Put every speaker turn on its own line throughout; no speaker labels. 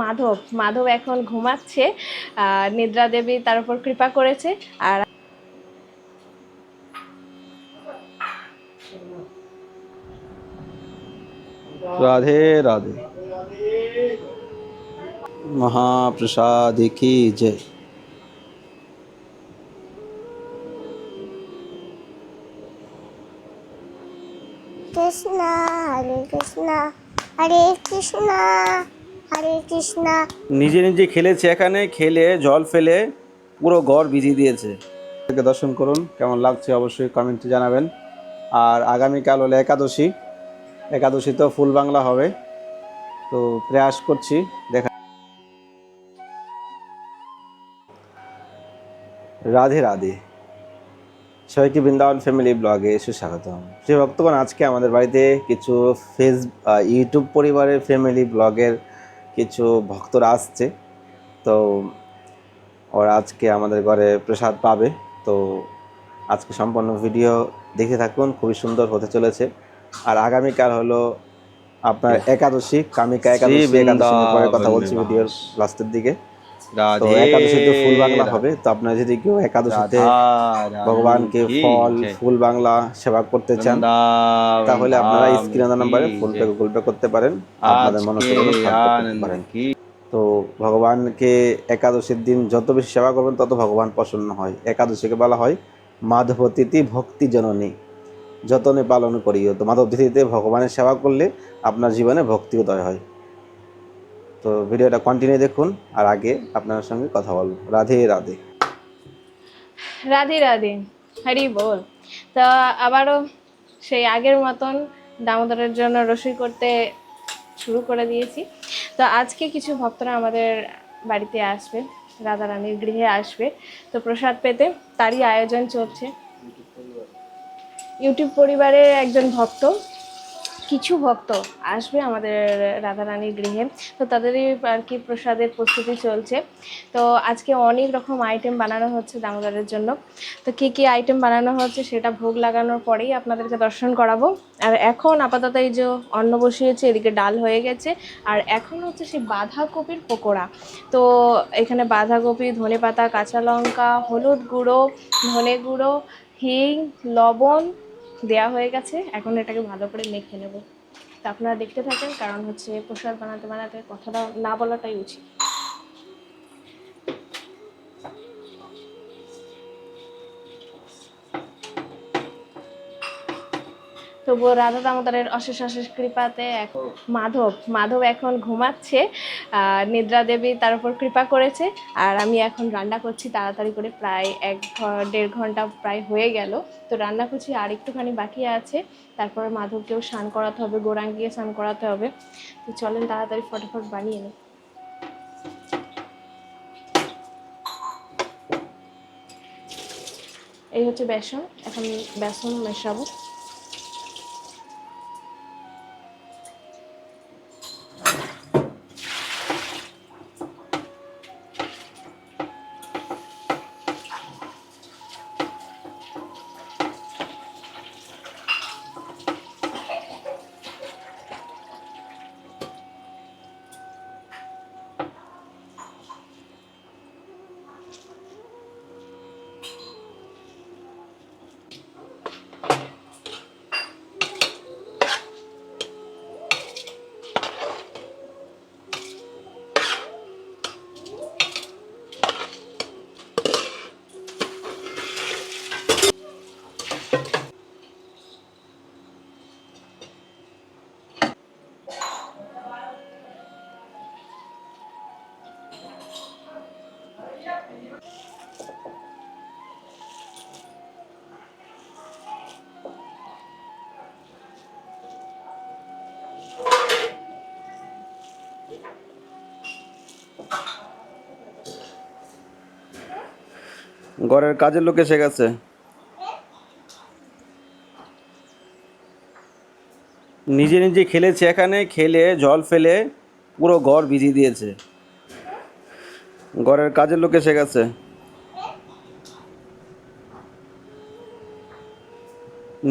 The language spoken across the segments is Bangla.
মাধব মাধব এখন ঘুমাচ্ছে নিদ্রা দেবী তার উপর কৃপা করেছে আর
রাধে রাধে মহাপ্রসাদ কি জয়
কৃষ্ণ হরে কৃষ্ণ হরে কৃষ্ণ হরে
নিজে নিজে খেলেছে এখানে খেলে জল ফেলে পুরো ঘর ভিজিয়ে দিয়েছে দর্শন করুন কেমন লাগছে অবশ্যই কমেন্টে জানাবেন আর আগামীকাল হলো একাদশী একাদশী তো ফুল বাংলা হবে তো প্রয়াস করছি দেখা রাধে রাধে সবাইকে বৃন্দাবন ফ্যামিলি ব্লগে সুস্বাগতম শ্রী ভক্তগণ আজকে আমাদের বাড়িতে কিছু ফেস ইউটিউব পরিবারের ফ্যামিলি ব্লগের কিছু ভক্তরা আসছে তো ওরা আজকে আমাদের ঘরে প্রসাদ পাবে তো আজকে সম্পূর্ণ ভিডিও দেখে থাকুন খুবই সুন্দর হতে চলেছে আর আগামীকাল হলো আপনার হ্যাঁ। একাদশী কামিকা একাদশী একাদশী কথা বলছি ভিডিওর লাস্টের দিকে একাদশীতে ফুল বাংলা হবে তো যদি কেউ একাদশীতে ভগবানকে ফল ফুল বাংলা সেবা করতে চান তাহলে আপনারা নাম্বারে ফোন পে গুগল পে করতে পারেন আপনাদের তো ভগবানকে একাদশীর দিন যত বেশি সেবা করবেন তত ভগবান প্রসন্ন হয় একাদশীকে বলা হয় মাধব তিথি ভক্তি জননী যতনে পালন করিও তো মাধব তিথিতে ভগবানের সেবা করলে আপনার জীবনে ভক্তি উদয় হয় তো ভিডিওটা কন্টিনিউ দেখুন আর আগে আপনার সঙ্গে কথা বলবো রাধে রাধে
রাধে রাধে হরি বল তা আবারও সেই আগের মতন দামোদরের জন্য রসই করতে শুরু করে দিয়েছি তো আজকে কিছু ভক্তরা আমাদের বাড়িতে আসবে রাধা রানীর গৃহে আসবে তো প্রসাদ পেতে তারই আয়োজন চলছে ইউটিউব পরিবারের একজন ভক্ত কিছু ভক্ত আসবে আমাদের রাধারানীর গৃহে তো তাদেরই আর কি প্রসাদের প্রস্তুতি চলছে তো আজকে অনেক রকম আইটেম বানানো হচ্ছে দামোদরের জন্য তো কী কী আইটেম বানানো হচ্ছে সেটা ভোগ লাগানোর পরেই আপনাদেরকে দর্শন করাবো আর এখন আপাতত এই যে অন্ন বসিয়েছে এদিকে ডাল হয়ে গেছে আর এখন হচ্ছে সেই বাঁধাকপির পকোড়া তো এখানে বাঁধাকপি ধনে পাতা কাঁচা লঙ্কা হলুদ গুঁড়ো ধনে গুঁড়ো হিং লবণ দেয়া হয়ে গেছে এখন এটাকে ভালো করে মেখে নেব তা আপনারা দেখতে থাকেন কারণ হচ্ছে প্রসাদ বানাতে বানাতে কথাটা না বলাটাই উচিত তবুও রাধা দামোদরের অশেষ অশেষ কৃপাতে মাধব মাধব এখন ঘুমাচ্ছে নিদ্রা দেবী তার উপর কৃপা করেছে আর আমি এখন রান্না করছি তাড়াতাড়ি করে প্রায় এক দেড় ঘন্টা প্রায় হয়ে গেল তো রান্না করছি আর একটুখানি বাকি আছে তারপরে মাধবকেও স্নান করাতে হবে গোরাং গিয়ে স্নান করাতে হবে তো চলেন তাড়াতাড়ি ফটোফট বানিয়ে নিই এই হচ্ছে বেসন এখন বেসন মেশাবো
ঘরের কাজের লোক এসে গেছে নিজে নিজে খেলেছে এখানে খেলে জল ফেলে পুরো ঘর ভিজিয়ে দিয়েছে ঘরের কাজের লোক এসে গেছে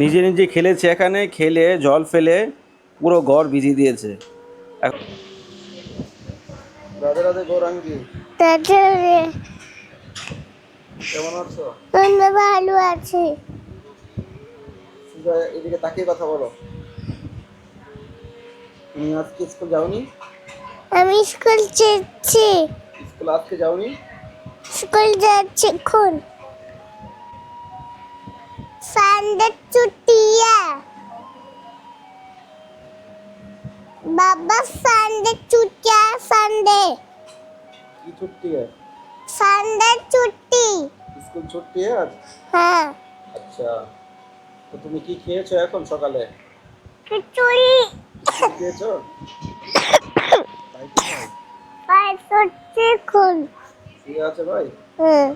নিজে নিজে খেলেছে এখানে খেলে জল ফেলে পুরো ঘর ভিজিয়ে দিয়েছে এখন রাধে রাধে গৌরাঙ্গী রাধে রাধে কথা বলো তুমি আজকে স্কুল যাওনি
আমি স্কুল যাচ্ছি
স্কুল আজকে যাওনি
স্কুল যাচ্ছি এখন সানডে ছুটিয়া হ্যাঁ। बाबा संडे छुट्टी है संडे
की छुट्टी है
संडे छुट्टी
স্কুল ছুটি है आज হ্যাঁ আচ্ছা তো তুমি কি খেয়েছো এখন সকালে
খিচুড়ি খেয়েছো ভাই ছুটি খুন
ঠিক আছে ভাই হুম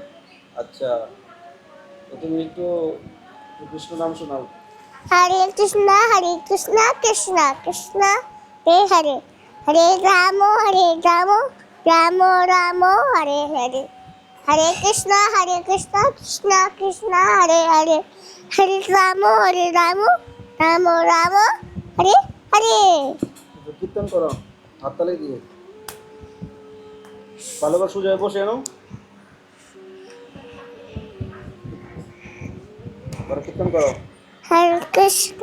আচ্ছা তো তুমি একটু কৃষ্ণ নাম শোনাও
হরে কৃষ্ণ হরে কৃষ্ণ কৃষ্ণ কৃষ্ণ হরে হরে হরে রাম হরে রাম রাম রাম হরে হরে হরে কৃষ্ণ হরে কৃষ্ণ কৃষ্ণ কৃষ্ণ হরে হরে হরে রাম হরে রাম রাম রাম হরে হরে
কীর্তন করো হাততালি দিয়ে ভালো করে সুজয় বসে এনো কীর্তন করো
হরে কৃষ্ণ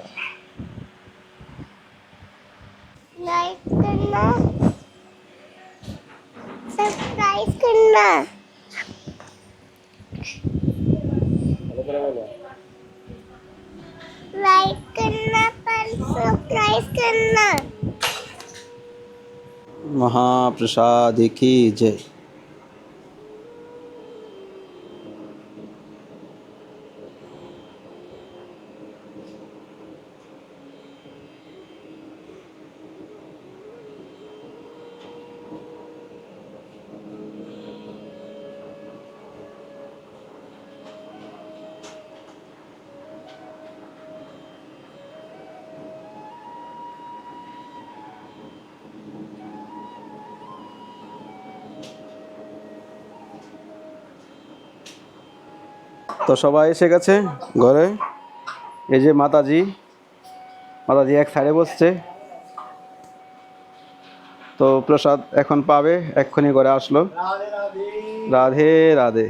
लाइक करना सब्सक्राइब करना लाइक करना पर सब्सक्राइब करना
महाप्रसाद की जय তো সবাই এসে গেছে ঘরে এই যে মাতাজি মাতাজি এক সাইডে বসছে তো প্রসাদ এখন পাবে এক্ষুনি ঘরে আসলো রাধে রাধে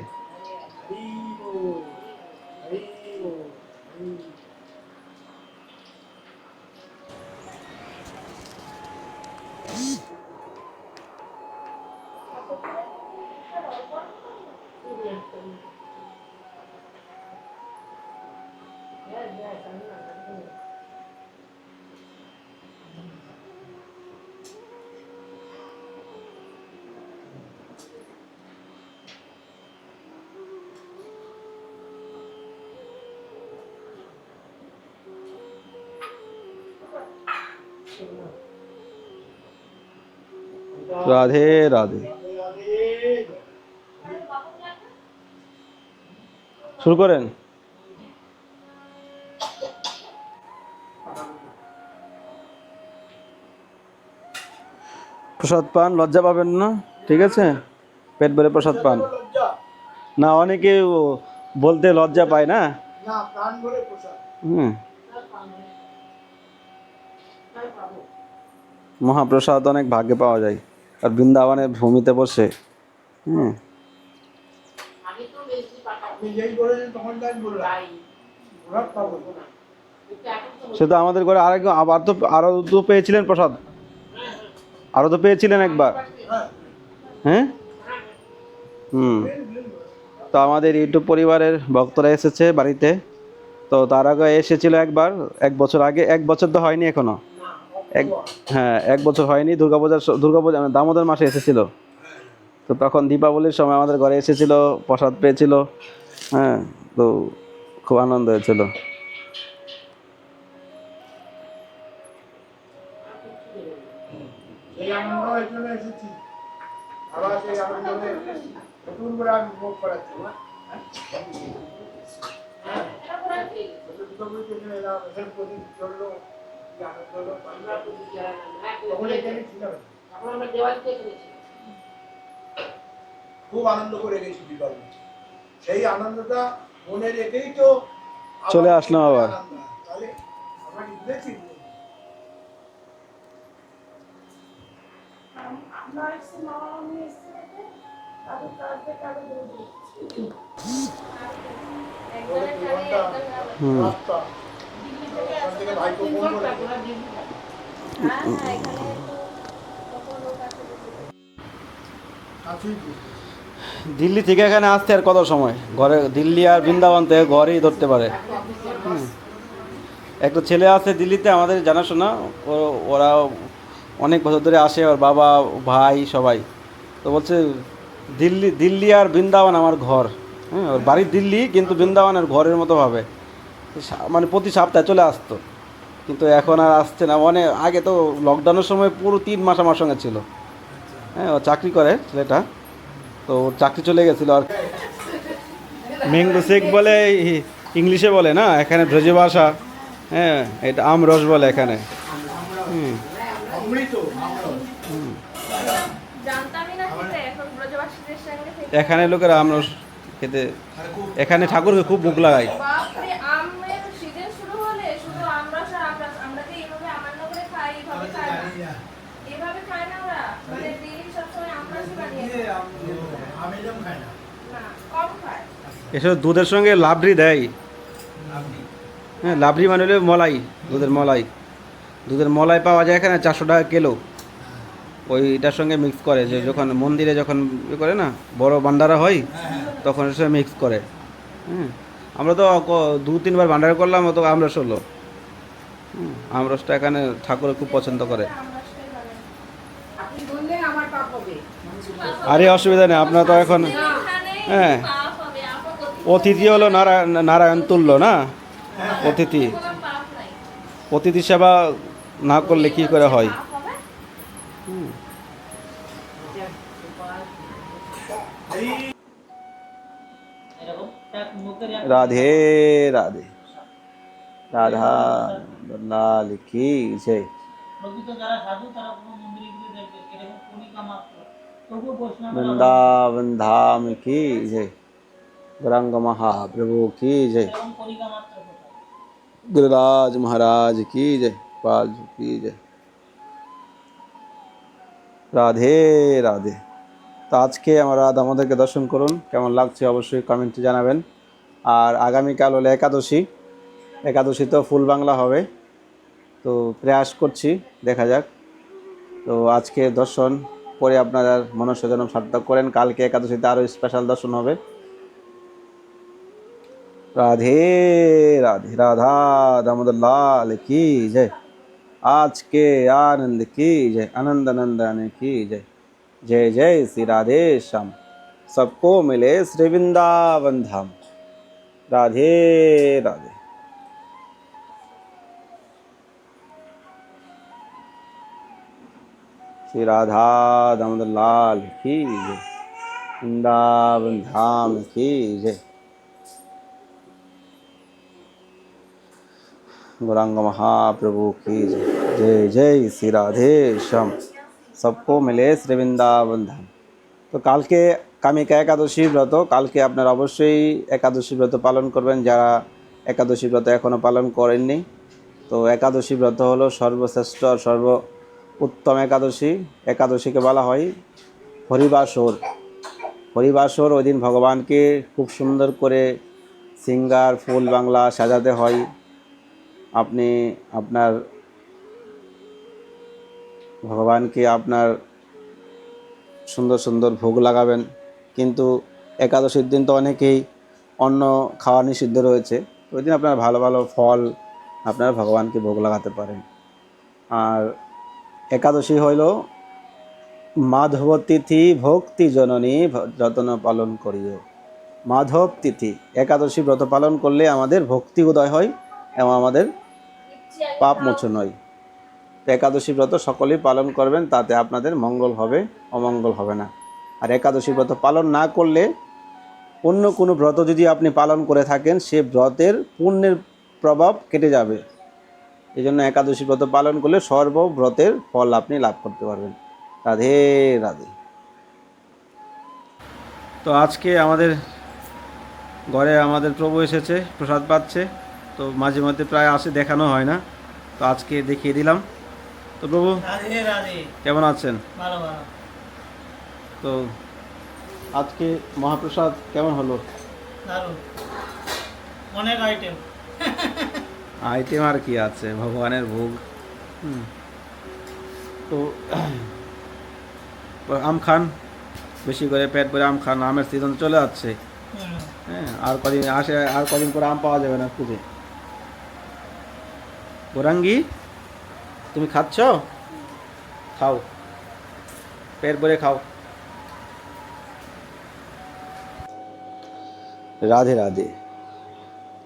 রাধে রাধে শুরু করেন প্রসাদ পান লজ্জা পাবেন না ঠিক আছে পেট ভরে প্রসাদ পান না অনেকে বলতে লজ্জা পায় না হুম মহাপ্রসাদ অনেক ভাগ্যে পাওয়া যায় আর বৃন্দাবনের ভূমিতে বসে হ্যাঁ সে তো আমাদের ঘরে আর আবার তো আরও তো পেয়েছিলেন প্রসাদ আরও তো পেয়েছিলেন একবার হ্যাঁ।, হ্যাঁ হুম তো আমাদের ইউটিউব পরিবারের ভক্তরা এসেছে বাড়িতে তো তার আগে এসেছিল একবার এক বছর আগে এক বছর তো হয়নি এখনও এক হ্যাঁ এক বছর হয়নি দুর্গাপূজার দুর্গাপূজা মানে দামোদর মাসে এসেছিল তো তখন দীপাবলির সময় আমাদের ঘরে এসেছিল প্রসাদ পেয়েছিল হ্যাঁ তো খুব আনন্দ হয়েছিল নতুন হ্যাঁ। করে খুব আনন্দ করে গেছি দীপাবলি সেই আনন্দটা মনে রেখেই তো চলে আসলাম আবার তাহলে আমরা কি বুঝেছি হুম দিল্লি থেকে এখানে আসতে আর কত সময় ঘরে দিল্লি আর বৃন্দাবন থেকে ঘরেই ধরতে পারে একটা ছেলে আছে দিল্লিতে আমাদের জানাশোনা ওরা অনেক বছর ধরে আসে ওর বাবা ভাই সবাই তো বলছে দিল্লি দিল্লি আর বৃন্দাবন আমার ঘর হ্যাঁ ওর বাড়ি দিল্লি কিন্তু বৃন্দাবন আর ঘরের মতো ভাবে মানে প্রতি সপ্তাহে চলে আসতো কিন্তু এখন আর আসছে না অনেক আগে তো লকডাউনের সময় পুরো তিন মাস আমার সঙ্গে ছিল হ্যাঁ ও চাকরি করে ছেলেটা তো ওর চাকরি চলে গেছিলো আর ম্যাঙ্গো শেখ বলে ইংলিশে বলে না এখানে ব্রজে ভাষা হ্যাঁ এটা আমরস বলে এখানে এখানে লোকেরা আম রস খেতে এখানে ঠাকুরকে খুব মুখ লাগায় এসব দুধের সঙ্গে লাবড়ি দেয় হ্যাঁ লাবড়ি মানে হলো মলাই দুধের মলাই দুধের মলাই পাওয়া যায় এখানে চারশো টাকা কিলো ওইটার সঙ্গে মিক্স করে যে যখন মন্দিরে যখন ইয়ে করে না বড় ভান্ডারা হয় তখন এর সঙ্গে মিক্স করে হ্যাঁ আমরা তো দু তিনবার ভান্ডার করলাম তো আমরস হলো হ্যাঁ, আমরসটা এখানে ঠাকুর খুব পছন্দ করে আরে অসুবিধা নেই আপনার তো এখন হ্যাঁ অতিথি হলো নারায়ণ নারায়ণ তুল্য না অতিথি অতিথি সেবা না করলে কি করে হয় রাধে রাধে রাধা লাল কি জয় যারা সাধু তারা কোনো গিয়ে বৃন্দাবন ধাম কি জয় গৌরাঙ্গ মহাপ্রভু কি জয় গুরুরাজ মহারাজ কি জয় পাল কি জয় রাধে রাধে তো আজকে আমরা আমাদেরকে দর্শন করুন কেমন লাগছে অবশ্যই কমেন্টে জানাবেন আর আগামীকাল হলো একাদশী একাদশী তো ফুল বাংলা হবে তো প্রয়াস করছি দেখা যাক তো আজকে দর্শন पर आपनारा मनस्जनम सार्थक करें कल के एकादशी और स्पेशल दर्शन हो राधे राधे राधा दामोदर लाल की जय आज के आनंद की जय आनंद नंदन की जय जय जय श्री राधे श्याम सबको मिले श्री वृंदावन धाम राधे राधे শ্রী রাধা दामोदर লাল কি जय वृंदावन धाम की जय गौरांग महाप्रभु की জয় जय जय श्री राधेश्याम মিলে শ্রী বৃন্দাবন ধাম তো কালকে কামিকা একাদশী ব্রত কালকে আপনারা অবশ্যই একাদশী ব্রত পালন করবেন যারা একাদশী ব্রত এখনও পালন করেননি তো একাদশী ব্রত হলো সর্বশ্রেষ্ঠ সর্ব উত্তম একাদশী একাদশীকে বলা হয় হরিবাসর হরিবাসর ওই দিন ভগবানকে খুব সুন্দর করে সিঙ্গার ফুল বাংলা সাজাতে হয় আপনি আপনার ভগবানকে আপনার সুন্দর সুন্দর ভোগ লাগাবেন কিন্তু একাদশীর দিন তো অনেকেই অন্য খাওয়া নিষিদ্ধ রয়েছে ওই দিন আপনার ভালো ভালো ফল আপনার ভগবানকে ভোগ লাগাতে পারেন আর একাদশী হইল মাধব তিথি ভক্তি জননী যত্ন পালন করিও মাধব তিথি একাদশী ব্রত পালন করলে আমাদের ভক্তি উদয় হয় এবং আমাদের পাপ মোচন হয় একাদশী ব্রত সকলেই পালন করবেন তাতে আপনাদের মঙ্গল হবে অমঙ্গল হবে না আর একাদশী ব্রত পালন না করলে অন্য কোনো ব্রত যদি আপনি পালন করে থাকেন সে ব্রতের পুণ্যের প্রভাব কেটে যাবে এই জন্য একাদশী ব্রত পালন করলে সর্বব্রতের ফল আপনি লাভ করতে পারবেন রাধে রাধে তো আজকে আমাদের ঘরে আমাদের প্রভু এসেছে প্রসাদ পাচ্ছে তো মাঝে মধ্যে প্রায় আসে দেখানো হয় না তো আজকে দেখিয়ে দিলাম তো প্রভু কেমন আছেন তো আজকে মহাপ্রসাদ কেমন হলো
অনেক আইটেম
আইটেম আর কি আছে ভগবানের ভোগ তো আম খান বেশি করে পেট ভরে আম খান আমের সিজন চলে যাচ্ছে হ্যাঁ আর কদিন আসে আর কদিন করে আম পাওয়া যাবে না খুঁজে গোরাঙ্গি তুমি খাচ্ছ খাও পেট ভরে খাও রাধে রাধে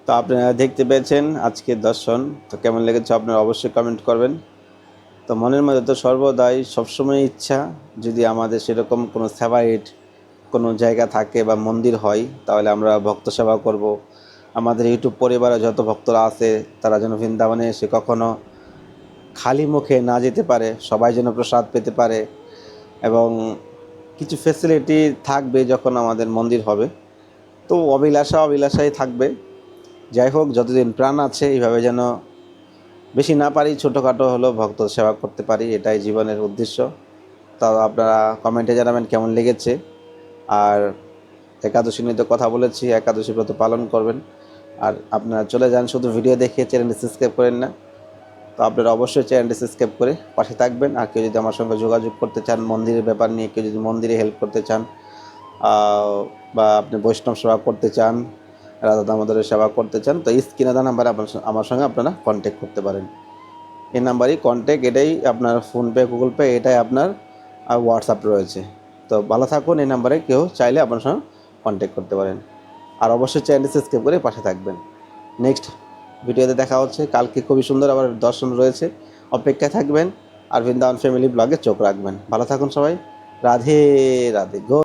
তো আপনারা দেখতে পেয়েছেন আজকের দর্শন তো কেমন লেগেছে আপনারা অবশ্যই কমেন্ট করবেন তো মনের মধ্যে তো সর্বদাই সবসময় ইচ্ছা যদি আমাদের সেরকম কোনো ফেভারিট কোনো জায়গা থাকে বা মন্দির হয় তাহলে আমরা ভক্ত সেবা করব। আমাদের ইউটিউব পরিবারে যত ভক্তরা আছে তারা যেন বৃন্দাবনে এসে কখনো খালি মুখে না যেতে পারে সবাই যেন প্রসাদ পেতে পারে এবং কিছু ফেসিলিটি থাকবে যখন আমাদের মন্দির হবে তো অভিলাষা অভিলাষাই থাকবে যাই হোক যতদিন প্রাণ আছে এইভাবে যেন বেশি না পারি ছোটোখাটো হলেও ভক্ত সেবা করতে পারি এটাই জীবনের উদ্দেশ্য তাও আপনারা কমেন্টে জানাবেন কেমন লেগেছে আর একাদশী নিয়ে তো কথা বলেছি একাদশী ব্রত পালন করবেন আর আপনারা চলে যান শুধু ভিডিও দেখে চ্যানেলটি সাবস্ক্রাইব করেন না তো আপনারা অবশ্যই চ্যানেলটি সাবস্ক্রাইব করে পাশে থাকবেন আর কেউ যদি আমার সঙ্গে যোগাযোগ করতে চান মন্দিরের ব্যাপার নিয়ে কেউ যদি মন্দিরে হেল্প করতে চান বা আপনি বৈষ্ণব সেবা করতে চান রাধা দামোদরের সেবা করতে চান তো স্ক্রিনে দেওয়া নাম্বারে আমার সঙ্গে আপনারা কন্ট্যাক্ট করতে পারেন এই নাম্বারই কন্ট্যাক্ট এটাই আপনার ফোনপে গুগল পে এটাই আপনার হোয়াটসঅ্যাপ রয়েছে তো ভালো থাকুন এই নাম্বারে কেউ চাইলে আপনার সঙ্গে কন্ট্যাক্ট করতে পারেন আর অবশ্যই চ্যানেল সাবস্ক্রাইব করে পাশে থাকবেন নেক্সট ভিডিওতে দেখা হচ্ছে কালকে খুবই সুন্দর আবার দর্শন রয়েছে অপেক্ষায় থাকবেন আর বৃন্দাবন ফ্যামিলি ব্লগে চোখ রাখবেন ভালো থাকুন সবাই রাধে রাধে গো